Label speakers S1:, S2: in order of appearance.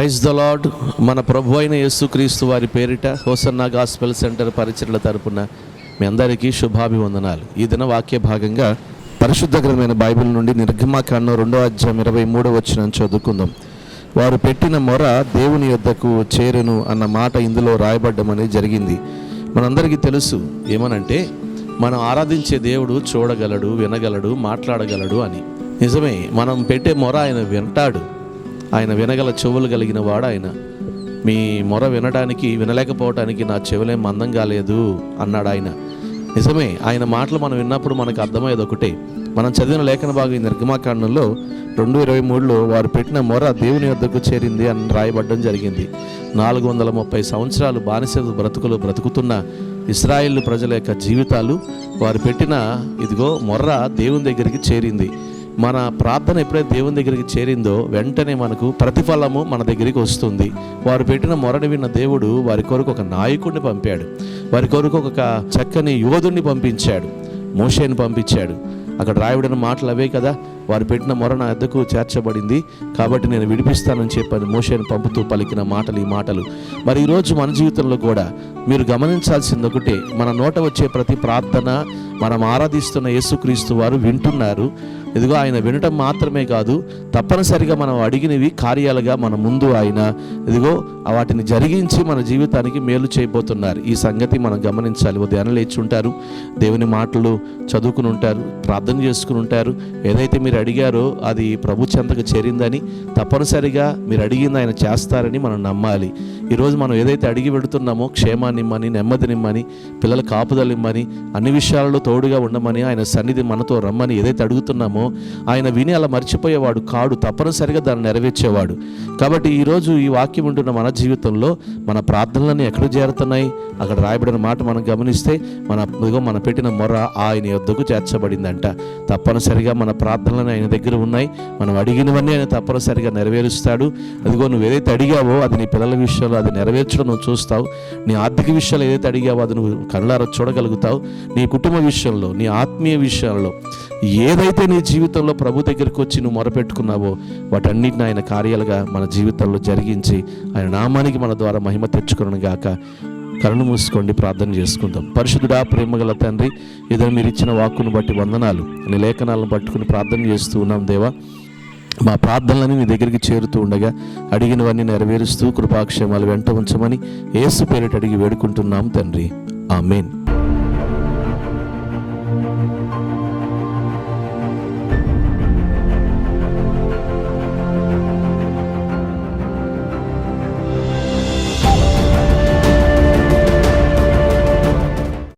S1: Praise the lord. మన ప్రభు అయిన యేసుక్రీస్తు వారి పేరిట హోసన్న గాస్పెల్ సెంటర్ పరిచయల తరపున మీ అందరికీ శుభాభివందనాలు. ఈ దిన వాక్య భాగంగా పరిశుద్ధ గ్రంథమైన బైబిల్ నుండి నిర్గమాకాండం రెండో అధ్యాయం ఇరవై మూడో వచ్చిన చదువుకుందాం. వారు పెట్టిన మొర దేవుని యొద్దకు చేరును అన్న మాట ఇందులో రాయబడ్డం అనేది జరిగింది. మనందరికీ తెలుసు ఏమనంటే మనం ఆరాధించే దేవుడు చూడగలడు వినగలడు మాట్లాడగలడు అని. నిజమే మనం పెట్టే మొర ఆయన వింటాడు. ఆయన వినగల చెవులు కలిగిన వాడు ఆయన మీ మొర వినడానికి వినలేకపోవటానికి నా చెవులేం మందం కాలేదు అన్నాడు ఆయన నిజమే ఆయన మాటలు మనం విన్నప్పుడు మనకు అర్థమయ్యేది ఒకటే. మనం చదివిన లేఖన భాగం ఈ నిర్గమాకాండంలో రెండు ఇరవై మూడులో వారు పెట్టిన మొర దేవుని వద్దకు చేరింది అని రాయబడడం జరిగింది. నాలుగు వందల ముప్పై సంవత్సరాలు బానిస బ్రతుకులు బ్రతుకుతున్న ఇస్రాయిల్ ప్రజల యొక్క జీవితాలు వారు పెట్టిన ఇదిగో మొర్ర దేవుని దగ్గరికి చేరింది. మన ప్రార్థన ఎప్పుడైతే దేవుని దగ్గరికి చేరిందో వెంటనే మనకు ప్రతిఫలము మన దగ్గరికి వస్తుంది. వారు పెట్టిన మొరని విన్న దేవుడు వారి కొరకు ఒక నాయకుడిని పంపాడు. వారి కొరకు ఒక చక్కని యోధుడిని పంపించాడు. మోషేని పంపించాడు. అక్కడ రాయబడిన మాటలు అవే కదా? వారు పెట్టిన మొర నా ఎద్దకు చేర్చబడింది. కాబట్టి నేను విడిపిస్తానని చెప్పని మోషేని పంపుతూ పలికిన మాటలు ఈ మాటలు. మరి ఈరోజు మన జీవితంలో కూడా మీరు గమనించాల్సింది ఒకటే. మన నోట వచ్చే ప్రతి ప్రార్థన మనం ఆరాధిస్తున్న యేసుక్రీస్తు వారు వింటున్నారు. ఇదిగో ఆయన వినటం మాత్రమే కాదు తప్పనిసరిగా మనం అడిగినవి కార్యాలుగా మన ముందు ఆయన ఇదిగో వాటిని జరిగించి మన జీవితానికి మేలు చేయబోతున్నారు. ఈ సంగతి మనం గమనించాలి. ఉదయాన్నే లేచి ఉంటారు దేవుని మాటలు చదువుకుని ఉంటారు ప్రార్థన చేసుకుని ఉంటారు. ఏదైతే మీరు అడిగారో అది ప్రభు చెంతకు చేరిందని తప్పనిసరిగా మీరు అడిగింది ఆయన చేస్తారని మనం నమ్మాలి. ఈరోజు మనం ఏదైతే అడిగి పెడుతున్నామో క్షేమాన్నిమ్మని నెమ్మదినిమ్మని పిల్లల కాపుదలు ఇమ్మని అన్ని విషయాలలో తోడుగా ఉండమని ఆయన సన్నిధి మనతో రమ్మని ఏదైతే అడుగుతున్నామో ఆయన విని అలా మర్చిపోయేవాడు కాడు తప్పనిసరిగా దాన్ని నెరవేర్చేవాడు. కాబట్టి ఈరోజు ఈ వాక్యం ఉంటున్న మన జీవితంలో మన ప్రార్థనలన్నీ ఎక్కడ చేరుతున్నాయి? అక్కడ రాయబడిన మాట మనం గమనిస్తే మన ఇదిగో మన పెట్టిన మొర ఆయన యొద్దకు చేర్చబడిందంట. తప్పనిసరిగా మన ప్రార్థనలు ఆయన దగ్గర ఉన్నాయి. మనం అడిగినవన్నీ ఆయన తప్పనిసరిగా నెరవేరుస్తాడు. అదిగో నువ్వు ఏదైతే అడిగావో అది నీ పిల్లల విషయంలో అది నెరవేర్చడం నువ్వు చూస్తావు. నీ ఆర్థిక విషయాలు ఏదైతే అడిగావో అది నువ్వు కళ్ళారా చూడగలుగుతావు. నీ కుటుంబ విషయంలో నీ ఆత్మీయ విషయాల్లో ఏదైతే నీ జీవితంలో ప్రభు దగ్గరికి వచ్చి నువ్వు మొరపెట్టుకున్నావో వాటన్నిటిని ఆయన కార్యాలుగా మన జీవితంలో జరిగించి ఆయన నామానికి మన ద్వారా మహిమ తెచ్చుకును గాక. కరుణ మూసుకోండి ప్రార్థన చేసుకుందాం. పరిశుద్ధుడా ప్రేమగల తండ్రి ఏదైనా మీరు ఇచ్చిన వాక్కును బట్టి వందనాలు. అనే లేఖనాలను పట్టుకుని ప్రార్థన చేస్తూ ఉన్నాం దేవా. మా ప్రార్థనలని మీ దగ్గరికి చేరుతూ ఉండగా అడిగినవన్నీ నెరవేరుస్తూ కృపాక్షేమాలు వెంట ఉంచమని ఏసు పేరిట అడిగి వేడుకుంటున్నాం తండ్రి. ఆమెన్.